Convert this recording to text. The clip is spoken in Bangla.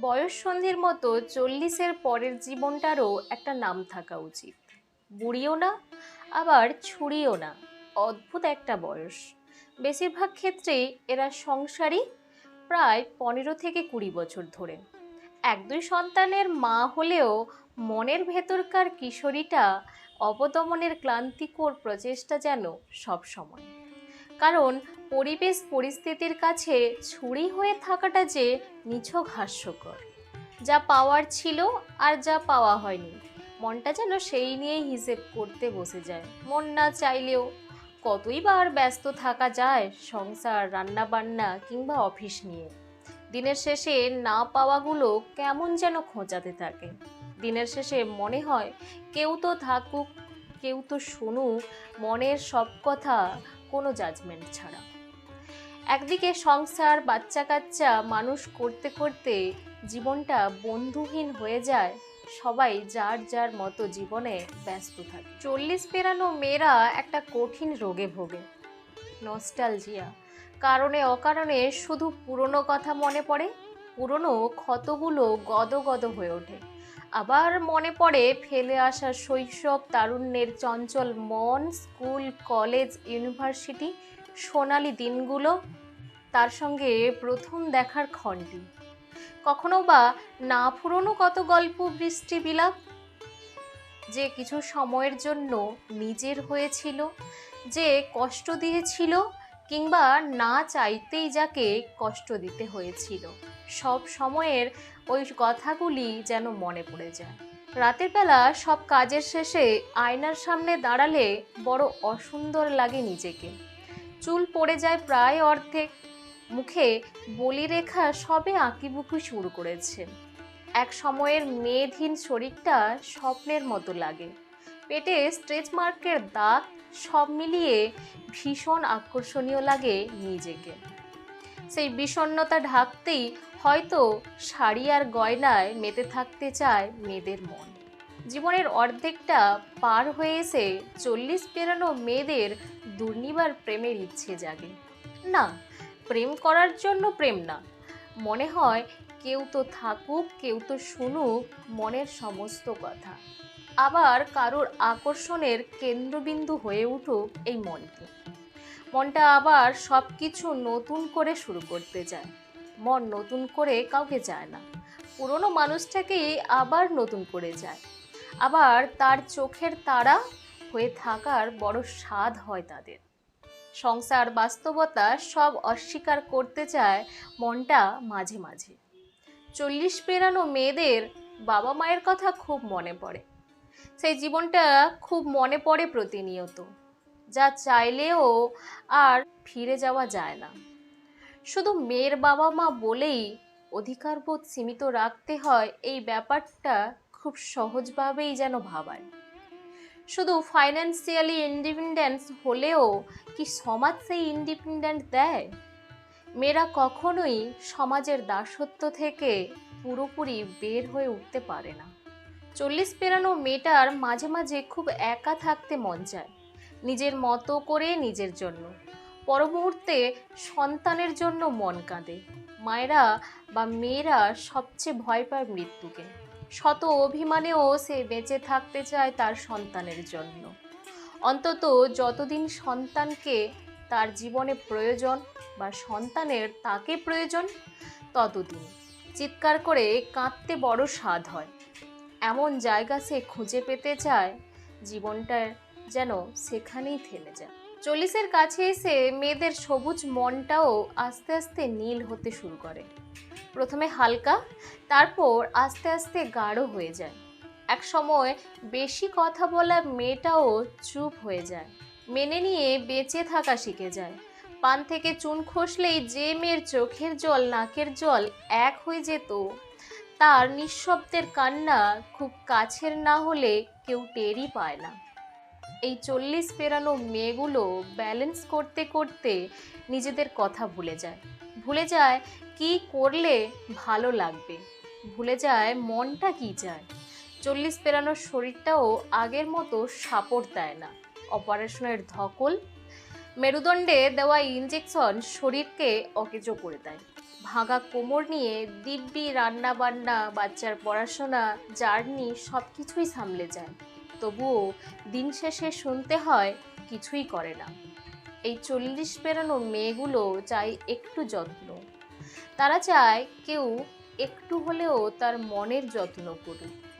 বয়স সন্ধির মতো চল্লিশের পরের জীবনটারও একটা নাম থাকা উচিত। বুড়িও না, আবার ছুরিও না। অদ্ভুত একটা বয়স। বেশিরভাগ ক্ষেত্রেই এরা সংসারী প্রায় পনেরো থেকে কুড়ি বছর ধরে। এক দুই সন্তানের মা হলেও মনের ভেতরকার কিশোরীটা অবদমনের ক্লান্তিকর প্রচেষ্টা যেন সব সময়। কারণ পরিবেশ পরিস্থিতির কাছে ছুরি হয়ে থাকাটা যে নিছক হাস্যকর। যা পাওয়ার ছিল আর যা পাওয়া হয়নি। মনটা যেন সেই নিয়েই হিসেব করতে বসে যায়। মন না চাইলেও কতই বা আর ব্যস্ত থাকা যায় সংসার রান্না বান্না কিংবা অফিস নিয়ে। দিনের শেষে না পাওয়াগুলো কেমন যেন খোঁচাতে থাকে। দিনের শেষে মনে হয় কেউ তো থাকুক, কেউ তো শুনুক, মনের সব কথা কোনো জাজমেন্ট ছাড়া। একদিকে সংসার বাচ্চা কাচ্চা মানুষ করতে করতে জীবনটা বন্ধুহীন হয়ে যায়, সবাই যার যার মতো জীবনে ব্যস্ত থাকে। চল্লিশ পেরানো মেয়েরা একটা কঠিন রোগে ভোগে নস্টালজিয়া কারণে অকারণে শুধু পুরনো কথা মনে পড়ে, পুরনো ক্ষতগুলো গদ গদ হয়ে ওঠে। আবার মনে পড়ে ফেলে আসা শৈশব তারুণ্যের চঞ্চল মন, স্কুল, কলেজ, ইউনিভার্সিটি, সোনালি দিনগুলো, তার সঙ্গে প্রথম দেখার ক্ষণটি কখনো বা না ফুরনো কত গল্প বৃষ্টি বিলাপ? যে কিছু সময়ের জন্য নিজের হয়েছিল, যে কষ্ট দিয়েছিল, কিংবা না চাইতেই যাকে কষ্ট দিতে হয়েছিল। সব সময়ের ওই কথাগুলি যেন মনে পড়ে যায়। রাতের বেলা সব কাজের শেষে আয়নার সামনে দাঁড়ালে বড় অসুন্দর লাগে নিজেকে। চুল পড়ে যায় প্রায় অর্ধেক। মুখে বলিরেখা সবে আঁকিবুকি শুরু করেছে। এক সময়ের মেয়েধীন শরীরটা স্বপ্নের মতো লাগে। পেটে স্ট্রেচ মার্কের দাগ সব মিলিয়ে ভীষণ আকর্ষণীয় লাগে নিজেকে। সেই বিষণ্ণতা ঢাকতেই হয়তো শাড়ি আর গয়নায় মেতে থাকতে চায় মেয়েদের মন। জীবনের অর্ধেকটা পার হয়ে এসে চল্লিশ পেরানো মেয়েদের দুর্নিবার প্রেমের ইচ্ছে জাগে। না, প্রেম করার জন্য প্রেম না। মনে হয় কেউ তো থাকুক, কেউ তো শুনুক, মনের সমস্ত কথা। আবার কারোর আকর্ষণের কেন্দ্রবিন্দু হয়ে উঠুক এই মনটি মনটা আবার সব কিছু নতুন করে শুরু করতে চায় মন নতুন করে কাউকে যায় না। পুরনো মানুষটাকেই আবার নতুন করে যায়। আবার তার চোখের তারা হয়ে থাকার বড় স্বাদ হয় তাদের। সংসার বাস্তবতা সব অস্বীকার করতে চায় মনটা মাঝে মাঝে। চল্লিশ পেরানো মেয়েদের বাবা মায়ের কথা খুব মনে পড়ে। সেই জীবনটা খুব মনে পড়ে প্রতিনিয়ত। যা চাইলেও আর ফিরে যাওয়া যায় না। শুধু মেয়ের বাবা মা বলেই অধিকারবোধ সীমিত রাখতে হয়, এই ব্যাপারটা খুব সহজভাবেই যেন ভাবায়। শুধু ফাইন্যান্সিয়ালি ইন্ডিপেন্ডেন্স হলেও কি সমাজ সেই ইন্ডিপেন্ডেন্ট দেয়? মেয়েরা কখনোই সমাজের দাসত্ব থেকে পুরোপুরি বের হয়ে উঠতে পারে না। চল্লিশ পেরানো মেয়েটার মাঝে মাঝে খুব একা থাকতে মন চায়। নিজের মতো করে নিজের জন্য। পর মুহূর্তে সন্তানের জন্য মন কাঁদে। মায়েরা বা মেয়েরা সবচেয়ে ভয় পায় মৃত্যুকে। শত অভিমানেও সে বেঁচে থাকতে চায় তার সন্তানের জন্য। অন্তত যতদিন সন্তানকে তার জীবনে প্রয়োজন বা সন্তানের তাকে প্রয়োজন, ততদিন। চিৎকার করে কাঁদতে বড় স্বাদ হয়। এমন জায়গা সে খুঁজে পেতে চায় জীবনটা যেন সেখানেই থেমে যায়। চল্লিশের কাছে এসে মেয়েদের সবুজ মনটাও আস্তে আস্তে নীল হতে শুরু করে। প্রথমে হালকা, তারপর আস্তে আস্তে গাঢ় হয়ে যায়। এক সময় বেশি কথা বলা মেয়েটাও চুপ হয়ে যায়। মেনে নিয়ে বেঁচে থাকা শিখে যায়। পান থেকে চুন খসলেই যে মেয়ের চোখের জল, নাকের জল এক হয়ে যেত, তার নিঃশব্দের কান্না খুব কাছের না হলে কেউ টেরই পায় না। এই চল্লিশ পেরানো মেয়েগুলো ব্যালেন্স করতে করতে নিজেদের কথা ভুলে যায়। ভুলে যায় কি করলে ভালো লাগবে? ভুলে যায় মনটা কি চায়? চল্লিশ পেরানোর শরীরটাও আগের মতো সাপোর্ট দেয় না। অপারেশনের ধকল, মেরুদণ্ডে দেওয়া ইঞ্জেকশন শরীরকে অকেজো করে দেয়। ভাঙা কোমর নিয়ে দিব্যি রান্না বান্না বাচ্চার পড়াশোনা জার্নি সব কিছুই সামলে যায়। তবুও দিন শেষে শুনতে হয় কিছুই করে না। এই চল্লিশ পেরানো মেয়েগুলো চায় একটু যত্ন। তারা চায় কেউ একটু হলেও তার মনের যত্ন করুক।